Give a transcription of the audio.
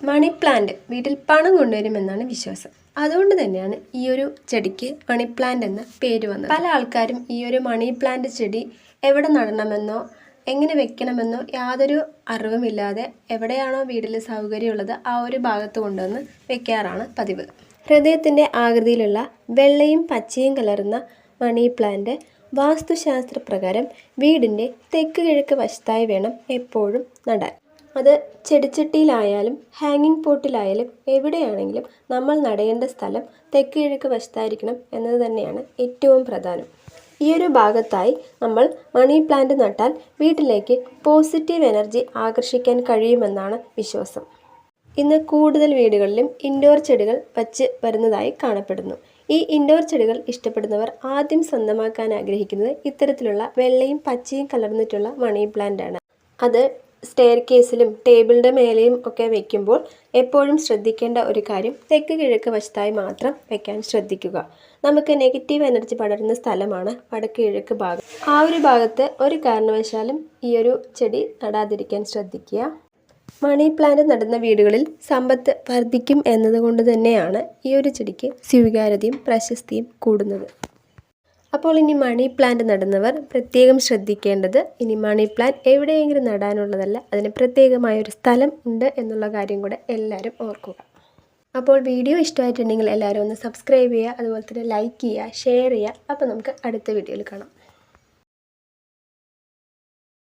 Money plant വീട്ടിൽ പണം കൊണ്ടുവരുമെന്നാണ് വിശ്വാസം. അതുകൊണ്ട് തന്നെയാണ് ഈ ഒരു ചെടിക്ക് മണി പ്ലാന്റ് എന്ന പേര് വന്നത്. പല ആൾക്കാരും ഈ ഒരു മണി പ്ലാന്റ് ചെടി എവിടെ നടണമെന്നോ എങ്ങനെ വെക്കണമെന്നോ യാതൊരു അറിവുമില്ലാതെ എവിടെയാണോ വീട്ടിൽ സൗകര്യമുള്ളത് ആ ഒരു ഭാഗത്ത് കൊണ്ടുവന്ന് വെക്കാറാണ് പതിവ്. ഹൃദയത്തിന്റെ ആകൃതിയിലുള്ള വെള്ളയും പച്ചയും കലർന്ന മണി പ്ലാന്റ് വാസ്തുശാസ്ത്രപ്രകാരം വീടിന്റെ തെക്ക് കിഴക്ക് വശത്തായി വേണം എപ്പോഴും നടാൻ. അത് ചെടിച്ചട്ടിയിലായാലും ഹാങ്ങിങ് പോട്ടിലായാലും എവിടെയാണെങ്കിലും നമ്മൾ നടേണ്ട സ്ഥലം തെക്ക് കിഴക്ക് വശത്തായിരിക്കണം എന്നത് തന്നെയാണ് ഏറ്റവും പ്രധാനം. ഈ ഒരു ഭാഗത്തായി നമ്മൾ മണി പ്ലാന്റ് നട്ടാൽ വീട്ടിലേക്ക് പോസിറ്റീവ് എനർജി ആകർഷിക്കാൻ കഴിയുമെന്നാണ് വിശ്വാസം. ഇന്ന് കൂടുതൽ വീടുകളിലും ഇൻഡോർ ചെടികൾ വച്ച് വരുന്നതായി കാണപ്പെടുന്നു. ഈ ഇൻഡോർ ചെടികൾ ഇഷ്ടപ്പെടുന്നവർ ആദ്യം സ്വന്തമാക്കാൻ ആഗ്രഹിക്കുന്നത് ഇത്തരത്തിലുള്ള വെള്ളയും പച്ചയും കലർന്നിട്ടുള്ള മണി പ്ലാന്റ് ആണ്. അത് സ്റ്റെയർ കേസിലും ടേബിളിന്റെ മേലെയും ഒക്കെ വയ്ക്കുമ്പോൾ എപ്പോഴും ശ്രദ്ധിക്കേണ്ട ഒരു കാര്യം തെക്ക് കിഴക്ക് വശത്തായി മാത്രം വയ്ക്കാൻ ശ്രദ്ധിക്കുക. നമുക്ക് നെഗറ്റീവ് എനർജി പടരുന്ന സ്ഥലമാണ് വടക്ക് കിഴക്ക് ഭാഗം. ആ ഒരു ഭാഗത്ത് ഒരു കാരണവശാലും ഈ ഒരു ചെടി നടാതിരിക്കാൻ ശ്രദ്ധിക്കുക. മണി പ്ലാന്റ് നടുന്ന വീടുകളിൽ സമ്പത്ത് വർദ്ധിക്കും എന്നതുകൊണ്ട് തന്നെയാണ് ഈ ഒരു ചെടിക്ക് സ്വീകാര്യതയും പ്രശസ്തിയും കൂടുന്നത്. അപ്പോൾ ഇനി മണി പ്ലാന്റ് നടുന്നവർ പ്രത്യേകം ശ്രദ്ധിക്കേണ്ടത് ഇനി മണി പ്ലാന്റ് എവിടെയെങ്കിലും നടാനുള്ളതല്ല അതിന് പ്രത്യേകമായ ഒരു സ്ഥലം ഉണ്ട് എന്നുള്ള കാര്യം കൂടെ എല്ലാവരും ഓർക്കുക. അപ്പോൾ വീഡിയോ ഇഷ്ടമായിട്ടുണ്ടെങ്കിൽ എല്ലാവരും ഒന്ന് സബ്സ്ക്രൈബ് ചെയ്യുക അതുപോലെ തന്നെ ലൈക്ക് ചെയ്യുക ഷെയർ ചെയ്യുക. അപ്പോൾ നമുക്ക് അടുത്ത വീഡിയോയിൽ കാണാം.